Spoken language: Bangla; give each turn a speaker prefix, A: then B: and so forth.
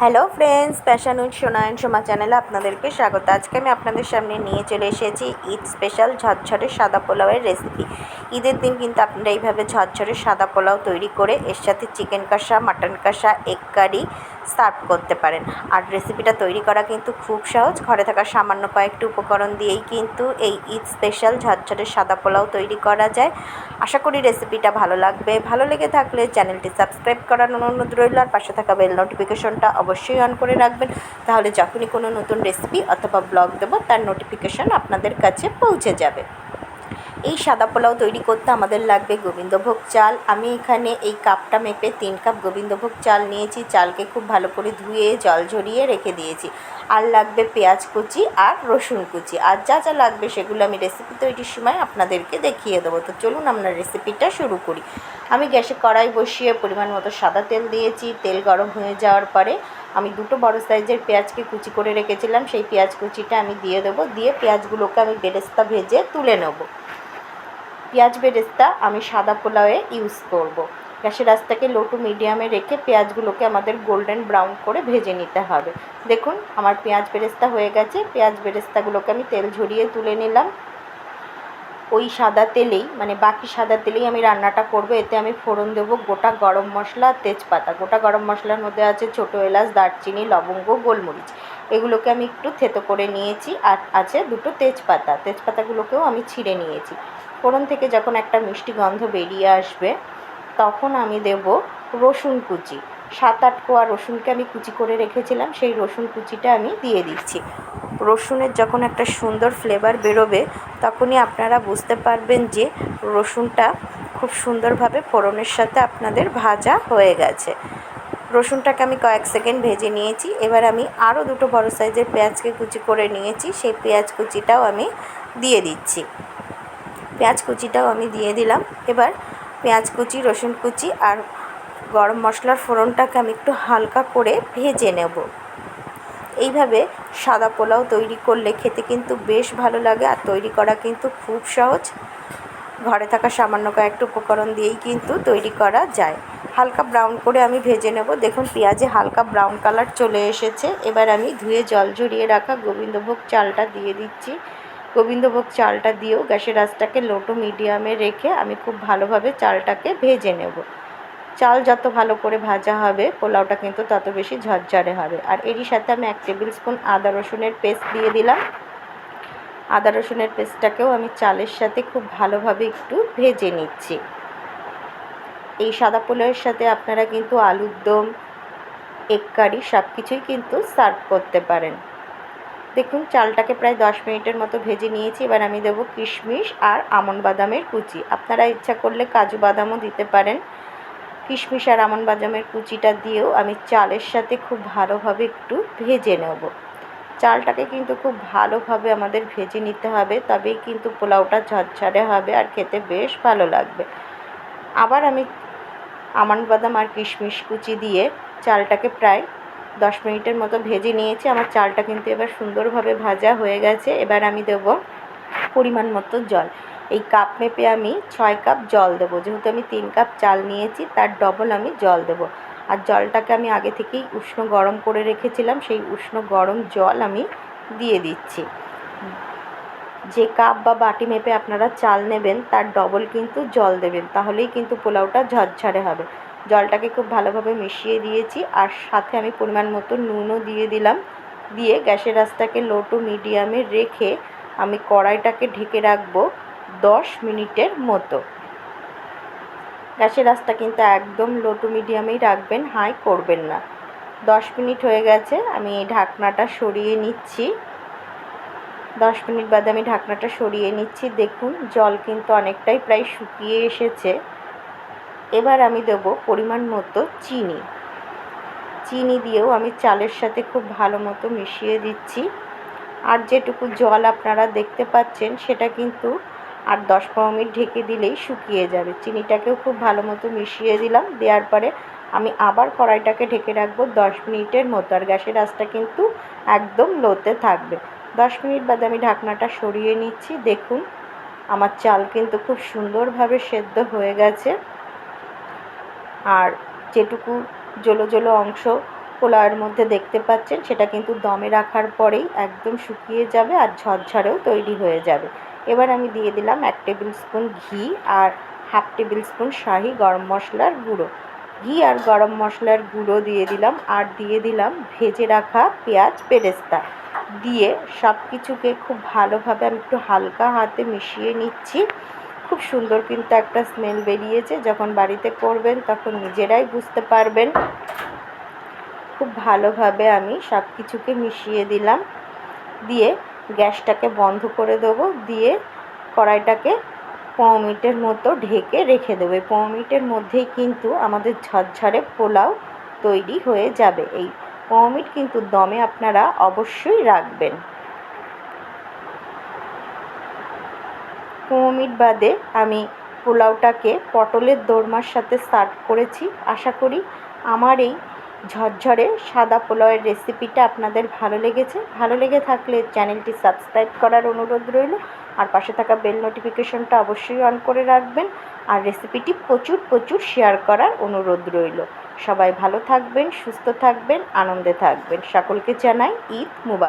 A: Hello friends passion with সোনায়ন Soma চ্যানেলে আপনাদেরকে স্বাগত। আজকে আমি আপনাদের সামনে নিয়ে চলে এসেছি ঈদ স্পেশাল ঝরঝরে সাদা পোলাওয়ের রেসিপি ঈদের দিন কিন্তু আপনারা এইভাবে ঝরঝরে সাদা পোলাও তৈরি করে এর সাথে চিকেন কষা মাটন কষা এগ কারি সার্ভ করতে পারেন। আর রেসিপিটা তৈরি করা কিন্তু খুব সহজ। ঘরে থাকা সামান্য কয়েকটি উপকরণ দিয়েই কিন্তু এই ঈদ স্পেশাল ঝরঝরে সাদা পোলাও তৈরি করা যায়। আশা করি রেসিপিটা ভালো লাগবে। ভালো লেগে থাকলে চ্যানেলটি সাবস্ক্রাইব করার অনুরোধ রইল। আর পাশে থাকা বেল নোটিফিকেশনটা অবশ্যই অন করে রাখবেন। তাহলে যখনই কোনো নতুন রেসিপি অথবা ব্লগ দেবো, তার নোটিফিকেশন আপনাদের কাছে পৌঁছে যাবে। এই সাদা পোলাও তৈরি করতে আমাদের লাগবে গোবিন্দভোগ চাল। আমি এখানে এই কাপটা মেপে তিন কাপ গোবিন্দভোগ চাল নিয়েছি। চালকে খুব ভালো করে ধুয়ে, জল ঝরিয়ে রেখে দিয়েছি। আর লাগবে পেঁয়াজ কুচি আর রসুন কুচি। আর যা যা লাগবে সেগুলো আমি রেসিপি তৈরির সময় আপনাদেরকে দেখিয়ে দেবো। তো চলুন আমরা রেসিপিটা শুরু করি। আমি গ্যাসে কড়াই বসিয়ে পরিমাণ মতো সাদা তেল দিয়েছি। তেল গরম হয়ে যাওয়ার পরে আমি দুটো বড় সাইজের পেঁয়াজকে কুচি করে রেখেছিলাম। সেই পেঁয়াজ কুচিটা আমি দিয়ে দেবো। দিয়ে পেঁয়াজগুলোকে আমি বেরেস্তা ভেজে তুলে নেব। পেঁয়াজ বেরেস্তা আমি সাদা পোলাওয়ে ইউজ করব। গ্যাসের রাস্তাকে লো টু মিডিয়ামে রেখে পেঁয়াজগুলোকে আমাদের গোল্ডেন ব্রাউন করে ভেজে নিতে হবে। দেখুন, আমার পেঁয়াজ বেরেস্তা হয়ে গেছে। পেঁয়াজ বেরেস্তাগুলোকে আমি তেল ঝরিয়ে তুলে নিলাম। ওই সাদা তেলেই মানে বাকি সাদা তেলেই আমি রান্নাটা করব। এতে আমি ফোড়ন দেব গোটা গরম মশলা, তেজপাতা। গোটা গরম মশলার মধ্যে আছে ছোটো এলাচ, দারচিনি, লবঙ্গ, গোলমরিচ। এগুলোকে আমি একটু থেতো করে নিয়েছি আর আছে দুটো তেজপাতা। তেজপাতাগুলোকেও আমি ছিঁড়ে নিয়েছি। ফোড়ন থেকে যখন একটা মিষ্টি গন্ধ বেরিয়ে আসবে, তখন আমি দেব রসুন কুচি। সাত আট কোয়া রসুনকে আমি কুচি করে রেখেছিলাম, সেই রসুন কুচিটা আমি দিয়ে দিচ্ছি। রসুনের যখন একটা সুন্দর ফ্লেভার বেরোবে, তখনই আপনারা বুঝতে পারবেন যে রসুনটা খুব সুন্দরভাবে ফোড়নের সাথে আপনাদের ভাজা হয়ে গেছে। রসুনটাকে আমি কয়েক সেকেন্ড ভেজে নিয়েছি। এবার আমি আরও দুটো বড় সাইজের পেঁয়াজকে কুচি করে নিয়েছি। সেই পেঁয়াজ কুচিটাও আমি দিয়ে দিচ্ছি। পেঁয়াজ কুচিটাও আমি দিয়ে দিলাম। এবার পেঁয়াজ কুচি, রসুন কুচি আর গরম মশলার ফোড়নটাকে আমি একটু হালকা করে ভেজে নেব। এইভাবে সাদা পোলাও তৈরি করলে খেতে কিন্তু বেশ ভালো লাগে আর তৈরি করা কিন্তু খুব সহজ। ঘরে থাকা সামান্য কয়েকটা উপকরণ দিয়েই কিন্তু তৈরি করা যায়। হালকা ব্রাউন করে আমি ভেজে নেব। দেখুন পেঁয়াজে হালকা ব্রাউন কালার চলে এসেছে। এবার আমি ধুয়ে জল ঝরিয়ে রাখা গোবিন্দভোগ চালটা দিয়ে দিচ্ছি। গোবিন্দভোগ চালটা দিয়েও গ্যাসের আঁচটাকে লোটো মিডিয়ামে রেখে আমি খুব ভালোভাবে চালটাকে ভেজে নেব। চাল যত ভালো করে ভাজা হবে, পোলাওটা কিন্তু তত বেশি ঝরঝরে হবে। আর এরই সাথে আমি এক টেবিল স্পুন আদা রসুনের পেস্ট দিয়ে দিলাম। আদা রসুনের পেস্টটাকেও আমি চালের সাথে খুব ভালোভাবে একটু ভেজে নিচ্ছি। এই সাদা পোলাওয়ের সাথে আপনারা কিন্তু আলুর দম, এগ কারি সব কিছুই কিন্তু সার্ভ করতে পারেন। দেখুন, চালটাকে প্রায় দশ মিনিটের মতো ভেজে নিয়েছি। এবার আমি দেবো কিশমিশ আর আমন বাদামের কুচি। আপনারা ইচ্ছা করলে কাজু বাদামও দিতে পারেন। কিশমিশ আর আমন বাদামের কুচিটা দিয়েও আমি চালের সাথে খুব ভালোভাবে একটু ভেজে নেব। চালটাকে কিন্তু খুব ভালোভাবে আমাদের ভেজে নিতে হবে, তবেই কিন্তু পোলাওটা ঝরঝরে হবে আর খেতে বেশ ভালো লাগবে। আবার আমি আমন বাদাম আর কিশমিশ কুচি দিয়ে চালটাকে প্রায় দশ মিনিটের মতো ভেজে নিয়েছি। আমার চালটা কিন্তু এবার সুন্দরভাবে ভাজা হয়ে গেছে। এবার আমি দেবো পরিমাণ মতো জল। এই কাপ মেপে আমি ছয় কাপ জল দেবো। যেহেতু আমি তিন কাপ চাল নিয়েছি, তার ডবল আমি জল দেবো। আর জলটাকে আমি আগে থেকেই উষ্ণ গরম করে রেখেছিলাম। সেই উষ্ণ গরম জল আমি দিয়ে দিচ্ছি। যে কাপ বা বাটি মেপে আপনারা চাল নেবেন, তার ডবল কিন্তু জল দেবেন। তাহলেই কিন্তু পোলাওটা ঝরঝরে হবে। জলটাকে খুব ভালোভাবে মিশিয়ে দিয়েছি আর সাথে আমি পরিমাণ মতো নুনও দিয়ে দিলাম। দিয়ে গ্যাসের আঁচটাকে লো টু মিডিয়ামে রেখে আমি কড়াইটাকে ঢেকে রাখব দশ মিনিটের মতো। গ্যাসের আঁচটা কিন্তু একদম লো টু মিডিয়ামেই রাখবেন, হাই করবেন না। দশ মিনিট হয়ে গেছে, আমি এই ঢাকনাটা সরিয়ে নিচ্ছি। দশ মিনিট বাদে আমি ঢাকনাটা সরিয়ে নিচ্ছি। দেখুন, জল কিন্তু অনেকটাই প্রায় শুকিয়ে এসেছে। এবার আমি দেবো পরিমাণ মতো চিনি। চিনি দিয়েও আমি চালের সাথে খুব ভালো মতো মিশিয়ে দিচ্ছি। আর যেটুকু জল আপনারা দেখতে পাচ্ছেন, সেটা কিন্তু আর দশ পনেরো মিনিট ঢেকে দিলেই শুকিয়ে যাবে। চিনিটাকেও খুব ভালো মতো মিশিয়ে দিলাম, দেওয়ার পরে আমি আবার কড়াইটাকে ঢেকে রাখব দশ মিনিটের মতো। আর গ্যাসের আঁচটা কিন্তু একদম লোতে থাকবে। দশ মিনিট বাদে আমি ঢাকনাটা সরিয়ে নিচ্ছি। দেখুন, আমার চাল কিন্তু খুব সুন্দরভাবে সেদ্ধ হয়ে গেছে। আর যেটুকু জলো জলো অংশ পোলাওয়ের মধ্যে দেখতে পাচ্ছেন, সেটা কিন্তু দমে রাখার পরেই একদম শুকিয়ে যাবে আর ঝরঝরেও তৈরি হয়ে যাবে। এবার আমি দিয়ে দিলাম এক টেবিল স্পুন ঘি আর হাফ টেবিল স্পুন শাহি গরম মশলার গুঁড়ো। ঘি আর গরম মশলার গুঁড়ো দিয়ে দিলাম আর দিয়ে দিলাম ভেজে রাখা পেঁয়াজ পেরেস্তা। দিয়ে সব কিছুকে খুব ভালোভাবে আমি একটু হালকা হাতে মিশিয়ে নিচ্ছি। খুব সুন্দর কিন্তু একটা স্মেল বেরিয়েছে। যখন বাড়িতে করবেন তখন নিজেরাই বুঝতে পারবেন। খুব ভালোভাবে আমি সব কিছুকে মিশিয়ে দিলাম। দিয়ে গ্যাসটাকে বন্ধ করে দেবো। দিয়ে কড়াইটাকে পনেরো মিনিটের মতো ঢেকে রেখে দেবে। পনেরো মিনিটের মধ্যেই কিন্তু আমাদের ঝরঝরে পোলাও তৈরি হয়ে যাবে। এই পনেরো মিনিট কিন্তু দমে আপনারা অবশ্যই রাখবেন। পনেরো মিনিট বাদে আমি পোলাওটাকে পটলের দোরমার সাথে সার্ভ করেছি। আশা করি আমার এই ঝরঝরে সাদা পোলাওয়ের রেসিপিটা আপনাদের ভালো লেগেছে। ভালো লেগে থাকলে চ্যানেলটি সাবস্ক্রাইব করার অনুরোধ রইল। আর পাশে থাকা বেল নোটিফিকেশনটা অবশ্যই অন করে রাখবেন। আর রেসিপিটি প্রচুর প্রচুর শেয়ার করার অনুরোধ রইল। সবাই ভালো থাকবেন, সুস্থ থাকবেন, আনন্দে থাকবেন। সকলকে জানাই ঈদ মুবারক।